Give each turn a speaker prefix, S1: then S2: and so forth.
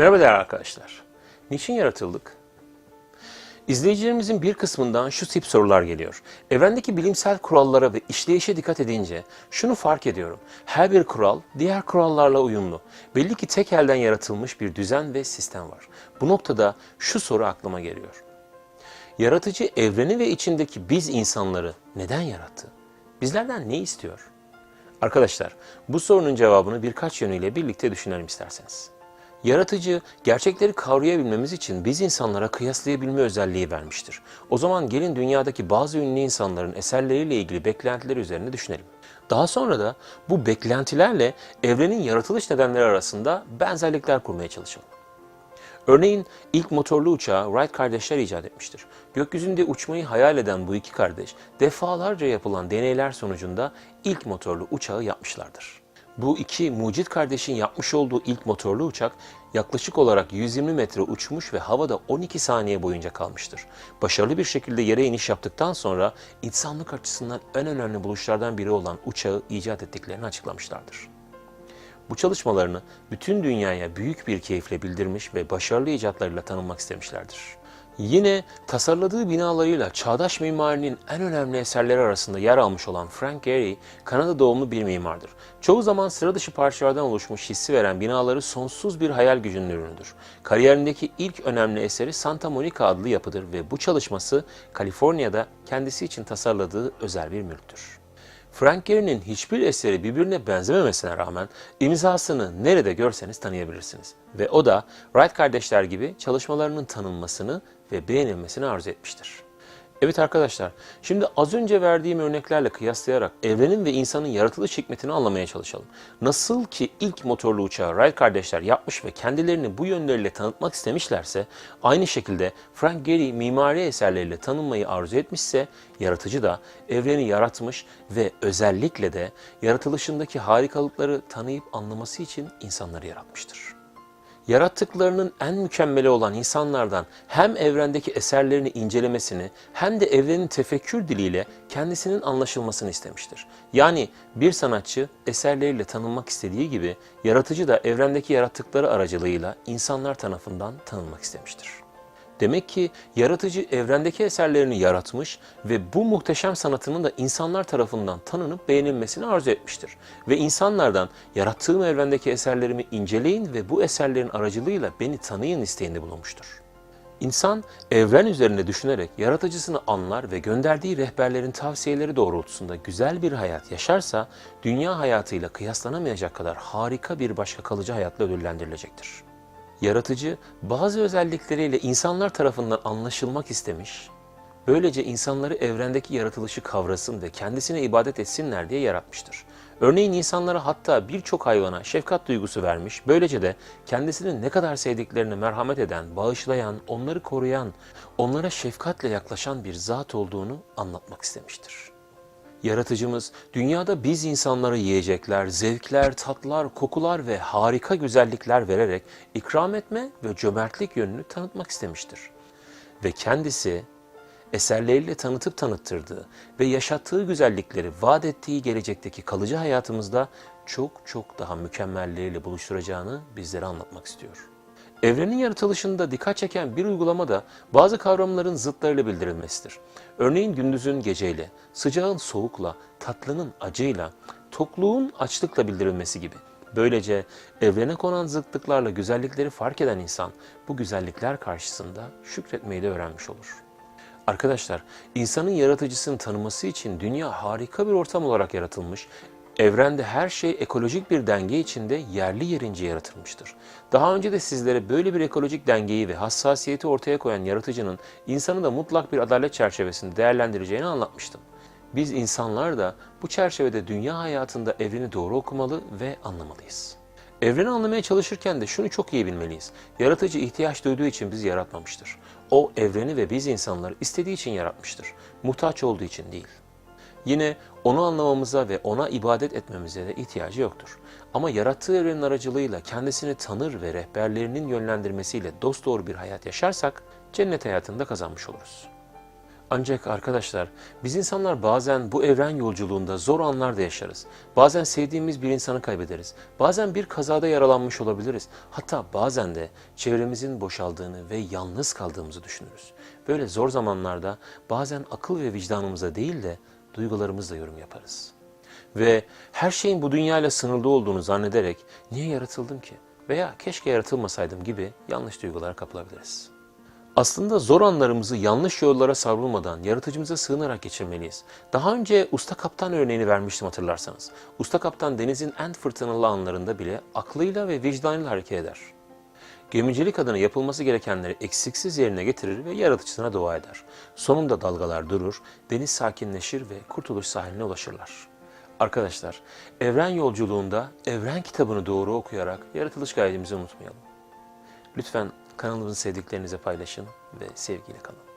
S1: Merhaba değerli arkadaşlar. Niçin yaratıldık? İzleyicilerimizin bir kısmından şu tip sorular geliyor. Evrendeki bilimsel kurallara ve işleyişe dikkat edince şunu fark ediyorum. Her bir kural diğer kurallarla uyumlu. Belli ki tek elden yaratılmış bir düzen ve sistem var. Bu noktada şu soru aklıma geliyor. Yaratıcı evreni ve içindeki biz insanları neden yarattı? Bizlerden ne istiyor? Arkadaşlar, bu sorunun cevabını birkaç yönüyle birlikte düşünelim isterseniz. Yaratıcı, gerçekleri kavrayabilmemiz için biz insanlara kıyaslayabilme özelliği vermiştir. O zaman gelin dünyadaki bazı ünlü insanların eserleriyle ilgili beklentileri üzerine düşünelim. Daha sonra da bu beklentilerle evrenin yaratılış nedenleri arasında benzerlikler kurmaya çalışalım. Örneğin ilk motorlu uçağı Wright kardeşler icat etmiştir. Gökyüzünde uçmayı hayal eden bu iki kardeş defalarca yapılan deneyler sonucunda ilk motorlu uçağı yapmışlardır. Bu iki mucit kardeşin yapmış olduğu ilk motorlu uçak yaklaşık olarak 120 metre uçmuş ve havada 12 saniye boyunca kalmıştır. Başarılı bir şekilde yere iniş yaptıktan sonra insanlık açısından en önemli buluşlardan biri olan uçağı icat ettiklerini açıklamışlardır. Bu çalışmalarını bütün dünyaya büyük bir keyifle bildirmiş ve başarılı icatlarıyla tanınmak istemişlerdir. Yine tasarladığı binalarıyla çağdaş mimarinin en önemli eserleri arasında yer almış olan Frank Gehry, Kanada doğumlu bir mimardır. Çoğu zaman sıra dışı parçalardan oluşmuş hissi veren binaları sonsuz bir hayal gücünün ürünüdür. Kariyerindeki ilk önemli eseri Santa Monica adlı yapıdır ve bu çalışması Kaliforniya'da kendisi için tasarladığı özel bir mülktür. Frank Gehry'nin hiçbir eseri birbirine benzememesine rağmen imzasını nerede görseniz tanıyabilirsiniz. Ve o da Wright kardeşler gibi çalışmalarının tanınmasını ve beğenilmesini arzu etmiştir. Evet arkadaşlar, şimdi az önce verdiğim örneklerle kıyaslayarak evrenin ve insanın yaratılış hikmetini anlamaya çalışalım. Nasıl ki ilk motorlu uçağı Wright kardeşler yapmış ve kendilerini bu yönleriyle tanıtmak istemişlerse, aynı şekilde Frank Gehry mimari eserleriyle tanınmayı arzu etmişse, yaratıcı da evreni yaratmış ve özellikle de yaratılışındaki harikalıkları tanıyıp anlaması için insanları yaratmıştır yarattıklarının en mükemmeli olan insanlardan hem evrendeki eserlerini incelemesini hem de evrenin tefekkür diliyle kendisinin anlaşılmasını istemiştir. Yani bir sanatçı eserleriyle tanınmak istediği gibi yaratıcı da evrendeki yarattıkları aracılığıyla insanlar tarafından tanınmak istemiştir. Demek ki yaratıcı evrendeki eserlerini yaratmış ve bu muhteşem sanatının da insanlar tarafından tanınıp beğenilmesini arzu etmiştir. Ve insanlardan yarattığım evrendeki eserlerimi inceleyin ve bu eserlerin aracılığıyla beni tanıyın isteğinde bulunmuştur. İnsan evren üzerine düşünerek yaratıcısını anlar ve gönderdiği rehberlerin tavsiyeleri doğrultusunda güzel bir hayat yaşarsa dünya hayatıyla kıyaslanamayacak kadar harika bir başka kalıcı hayatla ödüllendirilecektir. Yaratıcı bazı özellikleriyle insanlar tarafından anlaşılmak istemiş, böylece insanları evrendeki yaratılışı kavrasın ve kendisine ibadet etsinler diye yaratmıştır. Örneğin insanlara hatta birçok hayvana şefkat duygusu vermiş, böylece de kendisini ne kadar sevdiklerine merhamet eden, bağışlayan, onları koruyan, onlara şefkatle yaklaşan bir zat olduğunu anlatmak istemiştir. Yaratıcımız dünyada biz insanlara yiyecekler, zevkler, tatlar, kokular ve harika güzellikler vererek ikram etme ve cömertlik yönünü tanıtmak istemiştir. Ve kendisi eserleriyle tanıtıp tanıttırdığı ve yaşattığı güzellikleri vaat ettiği gelecekteki kalıcı hayatımızda çok çok daha mükemmelleriyle buluşturacağını bizlere anlatmak istiyor. Evrenin yaratılışında dikkat çeken bir uygulama da bazı kavramların zıtlarıyla bildirilmesidir. Örneğin gündüzün geceyle, sıcağın soğukla, tatlının acıyla, tokluğun açlıkla bildirilmesi gibi. Böylece evrene konan zıtlıklarla güzellikleri fark eden insan bu güzellikler karşısında şükretmeyi de öğrenmiş olur. Arkadaşlar, insanın yaratıcısını tanıması için dünya harika bir ortam olarak yaratılmış Evrende her şey ekolojik bir denge içinde yerli yerince yaratılmıştır. Daha önce de sizlere böyle bir ekolojik dengeyi ve hassasiyeti ortaya koyan yaratıcının insanı da mutlak bir adalet çerçevesinde değerlendireceğini anlatmıştım. Biz insanlar da bu çerçevede dünya hayatında evreni doğru okumalı ve anlamalıyız. Evreni anlamaya çalışırken de şunu çok iyi bilmeliyiz. Yaratıcı ihtiyaç duyduğu için bizi yaratmamıştır. O evreni ve biz insanları istediği için yaratmıştır. Muhtaç olduğu için değil. Yine onu anlamamıza ve ona ibadet etmemize de ihtiyacı yoktur. Ama yarattığı evrenin aracılığıyla kendisini tanır ve rehberlerinin yönlendirmesiyle dosdoğru bir hayat yaşarsak cennet hayatında kazanmış oluruz. Ancak arkadaşlar biz insanlar bazen bu evren yolculuğunda zor anlar da yaşarız. Bazen sevdiğimiz bir insanı kaybederiz. Bazen bir kazada yaralanmış olabiliriz. Hatta bazen de çevremizin boşaldığını ve yalnız kaldığımızı düşünürüz. Böyle zor zamanlarda bazen akıl ve vicdanımıza değil de duygularımızla yorum yaparız. Ve her şeyin bu dünyayla sınırlı olduğunu zannederek niye yaratıldım ki? Veya keşke yaratılmasaydım gibi yanlış duygulara kapılabiliriz. Aslında zor anlarımızı yanlış yollara savrulmadan yaratıcımıza sığınarak geçirmeliyiz. Daha önce usta kaptan örneğini vermiştim hatırlarsanız. Usta kaptan denizin en fırtınalı anlarında bile aklıyla ve vicdanıyla hareket eder. Gemicilik adına yapılması gerekenleri eksiksiz yerine getirir ve yaratıcısına dua eder. Sonunda dalgalar durur, deniz sakinleşir ve kurtuluş sahiline ulaşırlar. Arkadaşlar, evren yolculuğunda evren kitabını doğru okuyarak yaratılış gayemizi unutmayalım. Lütfen kanalımızı sevdiklerinize paylaşın ve sevgiyle kalın.